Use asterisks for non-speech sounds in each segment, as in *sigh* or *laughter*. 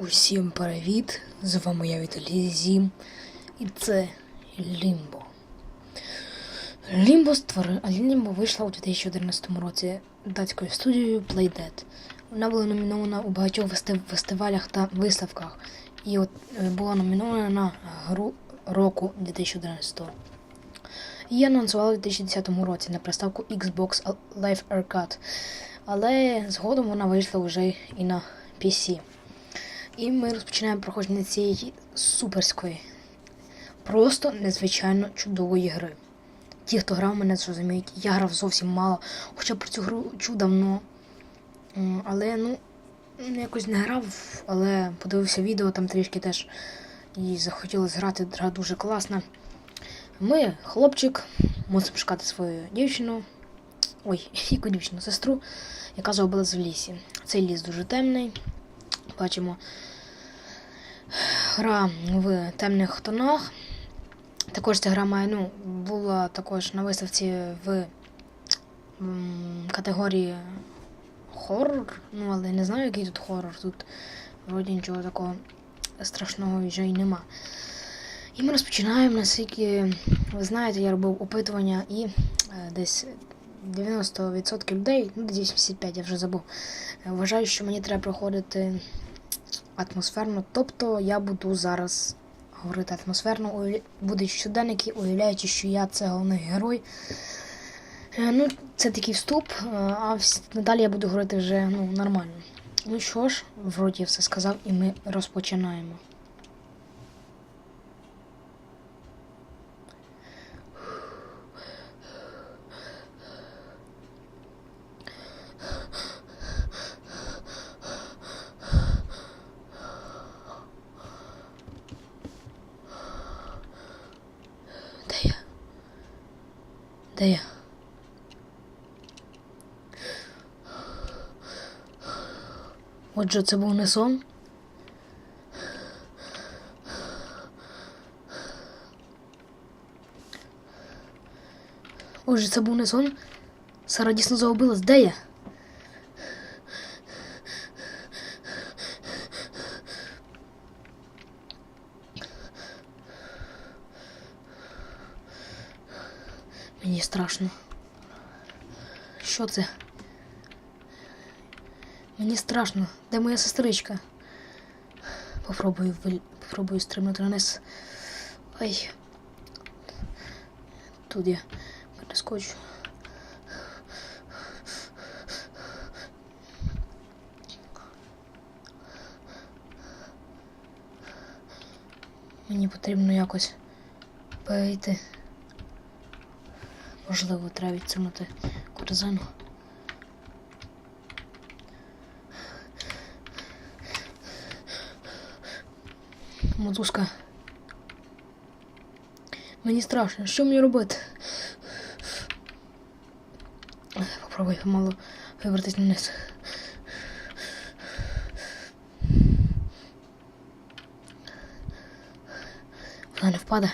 Усім привіт! З вами я Віталій Зім. І це Лімбо. Лімбо створи... а Лімбо вийшла у 2011 році датською студією Playdead. Вона була номінована у багатьох фестивалях та виставках. І от е, була номінована на гру року 2011. Її анонсували у 2010 році на приставку Xbox Live Arcade. Але згодом вона вийшла вже і на PC. І ми розпочинаємо проходження цієї суперської, просто незвичайно чудової гри. Ті, хто грав, мене зрозуміють, я грав зовсім мало, хоча про цю гру чув давно. Але ну, якось не грав, але подивився відео там трішки теж. І захотілося грати, гра дуже класна. Ми, хлопчик, мусимо шукати свою дівчину. Ой, *laughs* яку дівчину, сестру, яка загубилась в лісі. Цей ліс дуже темний. Бачимо гра в темних тонах. Також ця гра має, ну, була також на виставці в категорії хоррор. Ну, але не знаю, який тут хоррор. Тут вроді нічого такого страшного вже й нема. І ми розпочинаємо, наскільки ви знаєте, я робив опитування і е, десь 90% людей, ну десь 85, я вже забув, е, вважають, що мені треба проходити атмосферно. Тобто я буду зараз говорити атмосферно, будуть щоденники, уявляючи, що я це головний герой. Е, Ну, це такий вступ, е, а надалі я буду говорити вже ну, нормально. Ну що ж, вроді я все сказав, і ми розпочинаємо. Де я? Де я? Отже, це був не сон. Отже, це був не сон. Сара дійсно загубилась. Де я? Мені страшно. Що це? Мені страшно. Де моя сестричка? Попробую вил... Попробую стрибнути вниз. Ай. Тут я перескочу. Мені потрібно якось перейти. Можливо, треба відсунути корзину. Мотузка. Мені страшно, що мені робити? Попробуй помалу вибратись вниз. Вона не впаде.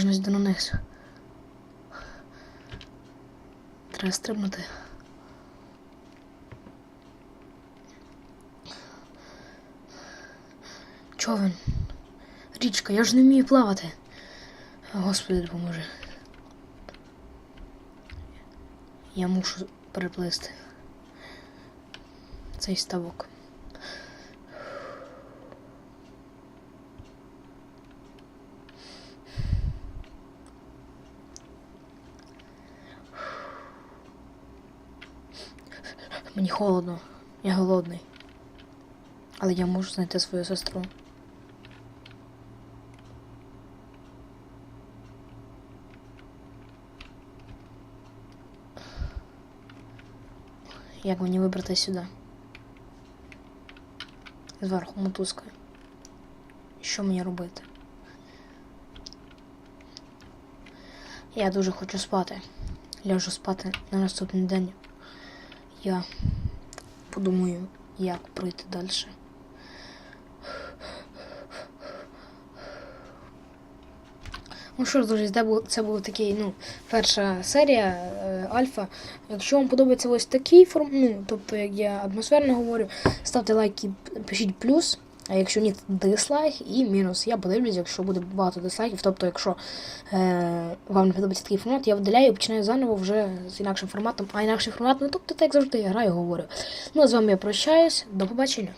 Обережно йду вниз. Треба стрибнути. Човен. Річка, я ж не вмію плавати. Господи, допоможи. Я мушу переплисти цей ставок. Мені холодно, я голодний. Але я можу знайти свою сестру. Як мені вибрати сюди? Зверху мотузкою. Що мені робити? Я дуже хочу спати. Ляжу спати на наступний день. Я подумаю, як пройти далі. Ну що ж, друзі, це була такий, ну, перша серія е, Альфа. Якщо вам подобається ось такий форм, ну, тобто, як я атмосферно говорю, ставте лайки, пишіть плюс. А якщо ні, то дизлайк і мінус. Я подивлюсь, якщо буде багато дизлайків. Тобто, якщо е, вам не подобається такий формат, я видаляю і починаю заново вже з інакшим форматом, а інакший формат, ну тобто так завжди я граю, говорю. Ну а з вами я прощаюсь. До побачення.